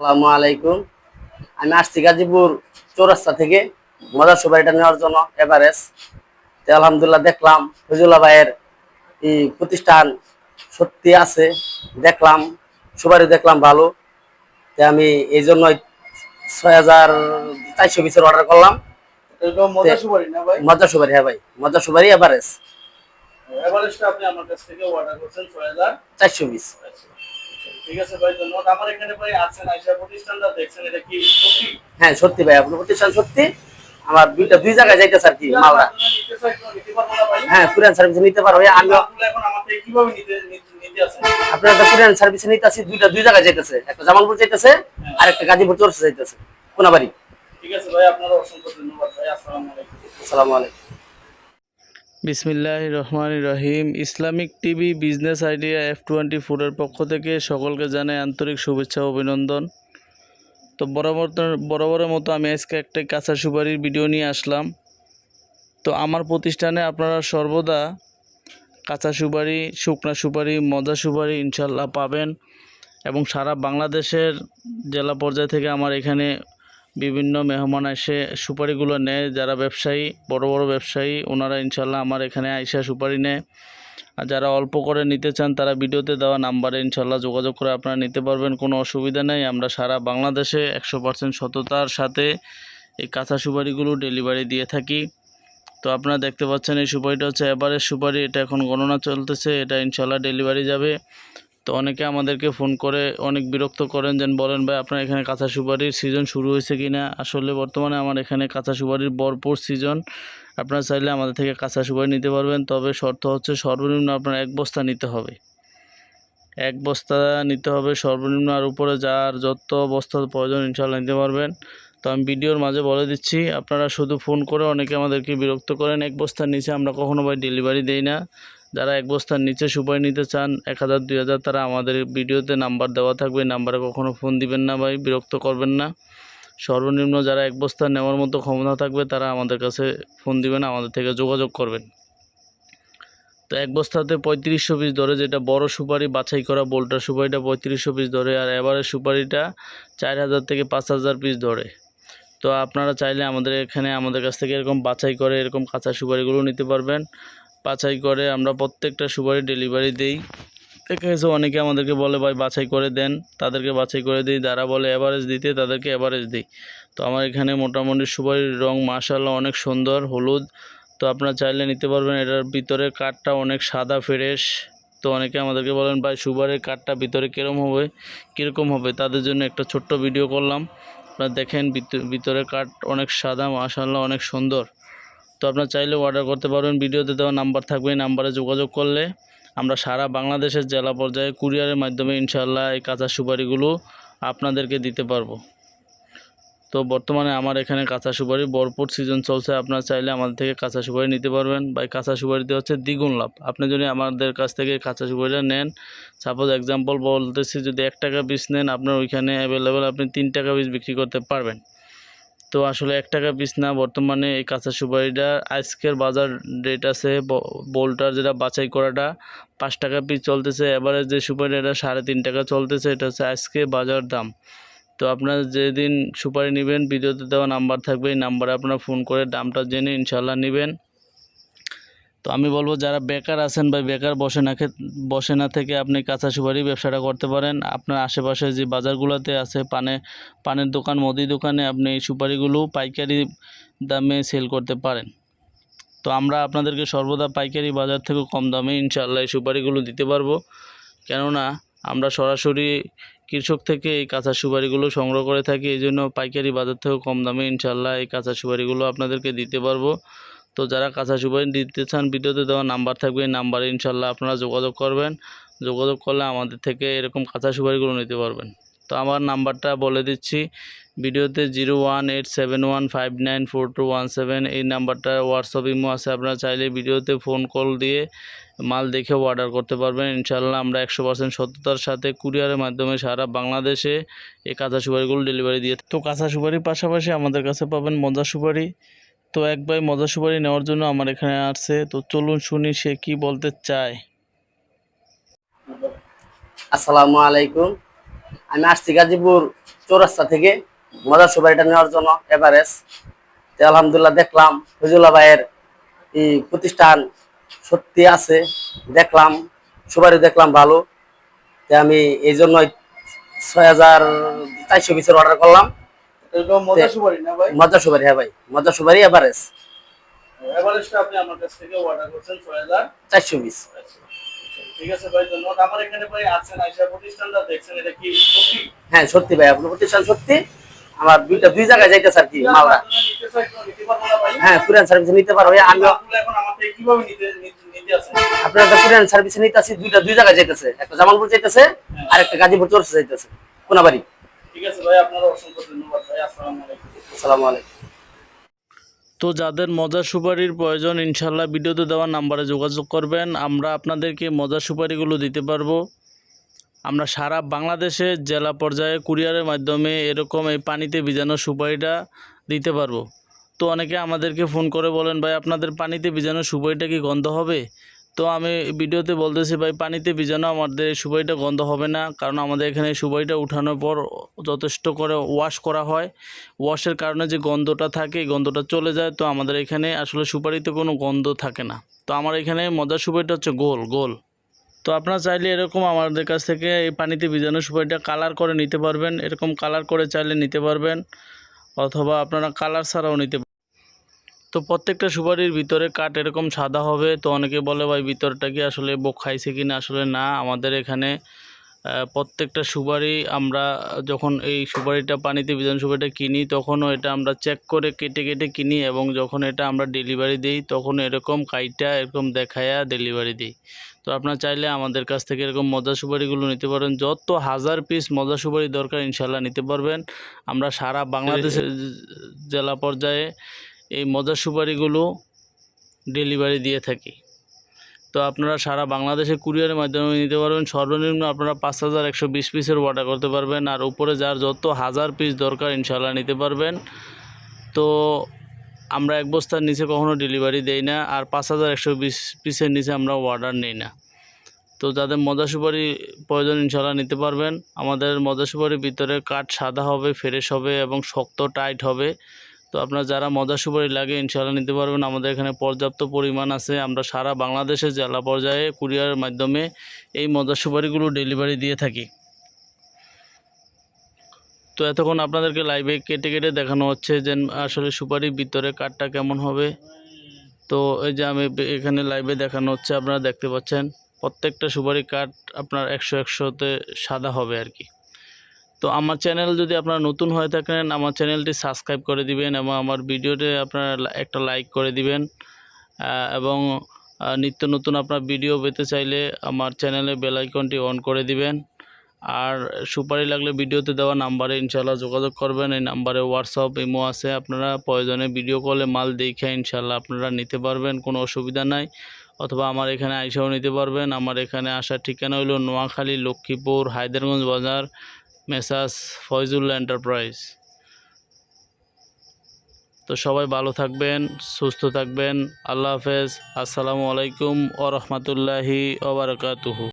আসসালামু আলাইকুম। আমি আসছি গাজীপুর চৌরাস্তা থেকে। মজার সুপারিটা নেওয়ার জন্য এভারেস্ট। তো আলহামদুলিল্লাহ দেখলাম ফজুল্লাহ ভাইয়ের এই প্রতিষ্ঠান সত্যি আছে দেখলাম সুপারি দেখলাম ভালো। তো আমি এই জন্যই ছয় হাজার চারশো পিসের অর্ডার করলাম। মজা সুপারি ভাই? মজা সুপারি হ্যাঁ ভাই মজা সুপারি এভারেজ এভারেস্টটা আপনি আমার কাছ থেকে অর্ডার করছেন ছয় হাজার চারশো পিস। ঠিক আছে ভাই ধন্যবাদ আমার এখানে ভাই আছেন আইসা প্রতিষ্ঠানটা দেখছেন এটা কি সত্যি? হ্যাঁ সত্যি ভাই আপনার প্রতিষ্ঠান সত্যি? আমার দুইটা দুই জায়গায় যাইতেছে আর কি মালদা? হ্যাঁ কুরিয়ান সার্ভিস নিতে পারব আমি আপনার একটা কুরিয়ান সার্ভিসে নিতে আসি দুইটা দুই জায়গায় যাইতেছে। একটা জামালপুর যাইতেছে আর একটা গাজীপুর চৌরাস্তা যাইতেছে। কোনাবাড়ি। ঠিক আছে ভাই আপনার অসংখ্য ধন্যবাদ ভাই আসসালামু আলাইকুম। আসসালামু আলাইকুম। বিসমিল্লাহ রহমান রহিম Islamic TV business idea F twenty ফোরের পক্ষ থেকে সকলকে জানাই আন্তরিক শুভেচ্ছা অভিনন্দন। তো বরাবর বরাবরের মতো আমি আজকে একটা কাঁচা সুপারির ভিডিও নিয়ে আসলাম। তো আমার প্রতিষ্ঠানে আপনারা সর্বদা কাঁচা সুপারি, শুকনা সুপারি, মজা সুপারি ইনশাল্লাহ পাবেন এবং সারা বাংলাদেশের জেলা পর্যায় থেকে আমার এখানে বিভিন্ন মেহমান এসে সুপারিগুলো নেয়। যারা ব্যবসায়ী, বড় বড় ব্যবসায়ী, ওনারা ইনশাল্লাহ আমার এখানে আইসা সুপারি নেয়। আর যারা অল্প করে নিতে চান, তারা ভিডিওতে দেওয়া নাম্বারে ইনশাল্লাহ যোগাযোগ করে আপনারা নিতে পারবেন। কোনো অসুবিধা নেই। আমরা সারা বাংলাদেশে একশো পার্সেন্ট সততার সাথে এই কাঁচা সুপারিগুলো ডেলিভারি দিয়ে থাকি। তো আপনারা দেখতে পাচ্ছেন এই সুপারিটা হচ্ছে এবারের সুপারি। এটা এখন গণনা চলতেছে। এটা ইনশাল্লাহ ডেলিভারি যাবে। তো অনেকে আমাদেরকে ফোন করে, অনেক বিরক্ত করেন, যেন বলেন, ভাই, আপনার এখানে কাঁচা সুপারির সিজন শুরু হয়েছে কি না আসলে বর্তমানে আমার এখানে কাঁচা সুপারির ভরপুর সিজন আপনারা চাইলে আমাদের থেকে কাঁচা সুপারি নিতে পারবেন, তবে শর্ত হচ্ছে সর্বনিম্ন আপনার এক বস্তা নিতে হবে। এক বস্তা নিতে হবে সর্বনিম্ন, আর উপরে যার যত বস্তা প্রয়োজন ইনশাল্লাহ নিতে পারবেন। তো আমি ভিডিওর মাঝে বলে দিচ্ছি, আপনারা শুধু ফোন করে অনেকে আমাদেরকে বিরক্ত করেন, এক বস্তার নিচে আমরা কখনো ভাই ডেলিভারি দেই না। যারা এক বস্তার নিচে সুপারি নিতে চান, এক হাজার, দুই হাজার, তারা আমাদের ভিডিওতে নাম্বার দেওয়া থাকবে। নাম্বারে কখনো ফোন দিবেন না ভাই, বিরক্ত করবেন না। সর্বনিম্ন যারা এক বস্তা নেওয়ার মতো ক্ষমতা থাকবে, তারা আমাদের কাছে ফোন দিবেন, আমাদের থেকে যোগাযোগ করবেন। তো এক বস্তাতে পঁয়ত্রিশশো পিস ধরে যেটা বড় সুপারি, বাছাই করা বোল্টার সুপারিটা পঁয়ত্রিশশো পিস ধরে, আর এবারের সুপারিটা চার হাজার থেকে পাঁচ হাজার পিস ধরে। তো আপনারা চাইলে আমাদের এখানে আমাদের কাছ থেকে এরকম বাছাই করে, এরকম কাঁচা সুপারিগুলো নিতে পারবেন। বাছাই করে আমরা প্রত্যেকটা সুপারি ডেলিভারি দিই। দেখা গেছে অনেকে আমাদেরকে বলে, ভাই, বাছাই করে দেন। তাদেরকে বাছাই করে দিই। যারা বলে অ্যাভারেজ দিতে, তাদেরকে অ্যাভারেজ দিই। তো আমার এখানে মোটামুটি সুপারির রং মাশাল্লাহ অনেক সুন্দর, হলুদ। তো আপনারা চাইলে নিতে পারবেন, এটার ভিতরে কাঠটা অনেক সাদা ফ্রেশ তো অনেকে আমাদেরকে বলেন, ভাই, সুপারির কাঠটা ভিতরে কীরকম হবে? কীরকম হবে? তাদের জন্য একটা ছোট্ট ভিডিও করলাম। আপনারা দেখেন, ভিত- ভিতরে কাঠ অনেক সাদা মাশাল্লাহ অনেক সুন্দর। তো আপনারা চাইলে অর্ডার করতে পারবেন। ভিডিওতে দেওয়া নাম্বার থাকবে নাম্বারে যোগাযোগ করলে আমরা সারা বাংলাদেশের জেলা পর্যায়ে কুরিয়ারের মাধ্যমে ইনশাল্লাহ এই কাঁচা সুপারিগুলো আপনাদেরকে দিতে পারব। তো বর্তমানে আমার এখানে কাঁচা সুপারি ভরপুর সিজন চলছে। আপনারা চাইলে আমাদের থেকে কাঁচা সুপারি নিতে পারবেন। বা কাঁচা সুপারিতে হচ্ছে দ্বিগুণ লাভ। আপনি যদি আমাদের কাছ থেকে কাঁচা সুপারিটা নেন সাপোজ এক্সাম্পল বলতেছি, যদি এক টাকা পিস নেন, আপনার ওইখানে অ্যাভেলেবেল আপনি তিন টাকা পিস বিক্রি করতে পারবেন। তো আসলে এক টাকা পিস না, বর্তমানে এই কাঁচা সুপারিটা। আজকের বাজার রেট আছে বোলটার যেটা বাছাই করাটা, পাঁচ টাকা পিস চলতেছে। এবারে যে সুপারি এটা সাড়ে তিন টাকা চলতেছে, এটা হচ্ছে আজকে বাজার দাম। তো আপনার যেদিন সুপারি নেবেন, ভিডিওতে দেওয়া নাম্বার থাকবে, এই নাম্বারে আপনার ফোন করে দামটা জেনে ইনশাল্লাহ নেবেন। তো আমি বলব যারা বেকার আছেন বা বেকার বসে না বসে না থেকে আপনি কাঁচা সুপারি ব্যবসাটা করতে পারেন। আপনার আশেপাশে যে বাজারগুলোতে আছে, পানে, পানের দোকান, মুদি দোকানে আপনি এই সুপারিগুলো পাইকারি দামে সেল করতে পারেন। তো আমরা আপনাদেরকে সর্বদা পাইকারি বাজার থেকেও কম দামে ইনশাআল্লাহ এই সুপারিগুলো দিতে পারব। কেননা আমরা সরাসরি কৃষক থেকে এই কাঁচা সুপারিগুলো সংগ্রহ করে থাকি এই জন্য পাইকারি বাজার থেকেও কম দামে ইনশাল্লাহ এই কাঁচা সুপারিগুলো আপনাদেরকে দিতে পারব। তো যারা কাঁচা সুপারি দিতে চান, ভিডিওতে দেওয়া নাম্বার থাকবে, এই নাম্বারে ইনশাল্লাহ আপনারা যোগাযোগ করবেন। যোগাযোগ করলে আমাদের থেকে এরকম কাঁচা সুপারিগুলো নিতে পারবেন। তো আমার নাম্বারটা বলে দিচ্ছি, ভিডিওতে zero one eight seven one five nine four two one seven, এই নাম্বারটা হোয়াটসঅ্যাপ ইমো আছে, আপনারা চাইলে ভিডিওতে ফোন কল দিয়ে মাল দেখে অর্ডার করতে পারবেন। ইনশাল্লাহ আমরা একশো পার্সেন্ট সত্যতার সাথে কুরিয়ারের মাধ্যমে সারা বাংলাদেশে এই কাঁচা সুপারিগুলো ডেলিভারি দিয়ে তো কাঁচা সুপারির পাশাপাশি আমাদের কাছে পাবেন মজা সুপারি তো এক ভাই মজা সুপারি নেওয়ার জন্য আমার এখানে আসছে। তো চলুন শুনি সে কি বলতে চায়। আসসালামু আলাইকুম। আমি আসছি গাজীপুর চৌরাস্তা থেকে মজা সুপারিটা নেওয়ার জন্য, এভারেস্ট। তো আলহামদুলিল্লাহ দেখলাম ফজুল্লাহ ভাইয়ের এই প্রতিষ্ঠান সত্যি আছে, দেখলাম সুপারি দেখলাম ভালো। তো আমি এই জন্যই ছয় হাজার চারশো পিসের অর্ডার করলাম। মজা সুপারি হ্যাঁ ভাই। মজা সুপারি এভারেস্ট এভারেস্টটা আপনি আমার কাছ থেকে অর্ডার করছেন ছয় হাজার চারশো পিস। ঠিক আছে ভাই ধন্যবাদ। আমার এখানে ভাই আছেন আইসা প্রতিষ্ঠানটা দেখছেন এটা কি সত্যি? হ্যাঁ সত্যি ভাই আপনার প্রতিষ্ঠান সত্যি? আমার দুইটা দুই জায়গায় কি নিতে তো হ্যাঁ কুরিয়ান সার্ভিস নিতে পারো। আমি মালগুলো এখন আমার থেকে কীভাবে নিতে নিতে- নিতে আছেন? আপনার একটা কুরিয়ান সার্ভিস নিতে আসি দুইটা দুই জায়গায় যাইতেছে। একটা জামালপুর যাইতেছে আর একটা গাজীপুর চর্চা যাইতেছে কোনাবাড়ি। ঠিক আছে ভাই আপনার অসংখ্য ধন্যবাদ ভাই আসসালামু আলাইকুম। আসসালামু আলাইকুম। তো যাদের মজার সুপারির প্রয়োজন ইনশাল্লাহ ভিডিওতে দেওয়া নাম্বারে যোগাযোগ করবেন। আমরা আপনাদেরকে মজার সুপারিগুলো দিতে পারব। আমরা সারা বাংলাদেশে জেলা পর্যায়ে কুরিয়ারের মাধ্যমে এরকম এই পানিতে ভিজানো সুপারিটা দিতে পারব। তো অনেকে আমাদেরকে ফোন করে বলেন ভাই আপনাদের পানিতে ভিজানো সুপারিটা কি গন্ধ হবে? তো আমি ভিডিওতে বলতেছি, ভাই, পানিতে ভিজানো আমাদের সুবাইটা গন্ধ হবে না। কারণ আমাদের এখানে সুবাইটা উঠানোর পর যথেষ্ট করে ওয়াশ করা হয়। ওয়াশের কারণে যে গন্ধটা থাকে গন্ধটা চলে যায়। তো আমাদের এখানে আসলে সুপারিতে কোনো গন্ধ থাকে না। তো আমার এখানে মজার সুপারিটা হচ্ছে গোল গোল। তো আপনারা চাইলে এরকম আমাদের কাছ থেকে এই পানিতে ভিজানো সুপারিটা কালার করে নিতে পারবেন। এরকম কালার করে চাইলে নিতে পারবেন। অথবা আপনারা কালার ছাড়াও নিতে তো প্রত্যেকটা সুপারির ভিতরে কাঠ এরকম সাদা হবে। তো অনেকে বলে ভাই ভিতরটা কি আসলে বোক খাইছে কি না আসলে না আমাদের এখানে প্রত্যেকটা সুপারি আমরা যখন এই সুপারিটা পানিতে বিধান সুপারিটা কিনি তখনও এটা আমরা চেক করে কেটে কেটে কিনি এবং যখন এটা আমরা ডেলিভারি দিই তখন এরকম কাইটা এরকম দেখায়া ডেলিভারি দিই। তো আপনারা চাইলে আমাদের কাছ থেকে এরকম মজা সুপারিগুলো নিতে পারেন। যত হাজার পিস মজা সুপারি দরকার ইনশাল্লাহ নিতে পারবেন। আমরা সারা বাংলাদেশের জেলা পর্যায়ে এই মজা সুপারিগুলো ডেলিভারি দিয়ে থাকি। তো আপনারা সারা বাংলাদেশে কুরিয়ারের মাধ্যমে নিতে পারবেন। সর্বনিম্ন আপনারা পাঁচ হাজার একশো বিশ পিসের অর্ডার করতে পারবেন। আর উপরে যার যত হাজার পিস দরকার ইনশাল্লাহ নিতে পারবেন। তো আমরা এক বস্তার নিচে কখনো ডেলিভারি দেই না। আর পাঁচ হাজার একশো বিশ পিসের নিচে আমরা অর্ডার নিই না। তো যাদের মজা সুপারি প্রয়োজন ইনশাল্লাহ নিতে পারবেন। আমাদের মজা সুপারির ভিতরে কাঠ সাদা হবে ফ্রেশ হবে এবং শক্ত টাইট হবে। তো আপনার যারা মজা সুপারি লাগে ইনশাল্লাহ নিতে পারবেন। আমাদের এখানে পর্যাপ্ত পরিমাণ আছে। আমরা সারা বাংলাদেশের জেলা পর্যায়ে কুরিয়ারের মাধ্যমে এই মজা সুপারিগুলো ডেলিভারি দিয়ে থাকি। তো এতক্ষণ আপনাদেরকে লাইভে কেটে কেটে দেখানো হচ্ছে যে, আসলে সুপারির ভিতরে কাঠটা কেমন হবে। তো এই যে আমি এখানে লাইভে দেখানো হচ্ছে, আপনারা দেখতে পাচ্ছেন, প্রত্যেকটা সুপারি কাঠ আপনার একশো একশোতে সাদা হবে আর কি। তো আমার চ্যানেল যদি আপনারা নতুন হয়ে থাকেন, আমার চ্যানেলটি সাবস্ক্রাইব করে দিবেন এবং আমার ভিডিওতে আপনারা একটা লাইক করে দিবেন। এবং নিত্য নতুন আপনার ভিডিও পেতে চাইলে আমার চ্যানেলে বেল আইকনটি অন করে দিবেন। আর সুপারি লাগলে ভিডিওতে দেওয়া নাম্বারে ইনশাল্লাহ যোগাযোগ করবেন। এই নাম্বারে হোয়াটসঅ্যাপ ইমো আছে। আপনারা প্রয়োজনে ভিডিও কলে মাল দেখে ইনশাল্লাহ আপনারা নিতে পারবেন, কোনো অসুবিধা নাই। অথবা আমার এখানে আইসাও নিতে পারবেন। আমার এখানে আসার ঠিকানা হলো নোয়াখালী, লক্ষ্মীপুর হায়দারগঞ্জ বাজার মেসাস ফয়জুল এন্টারপ্রাইজ। তো সবাই ভালো থাকবেন, সুস্থ থাকবেন। আল্লাহ হাফেজ। আসসালামু আলাইকুম ও রহমতুল্লাহি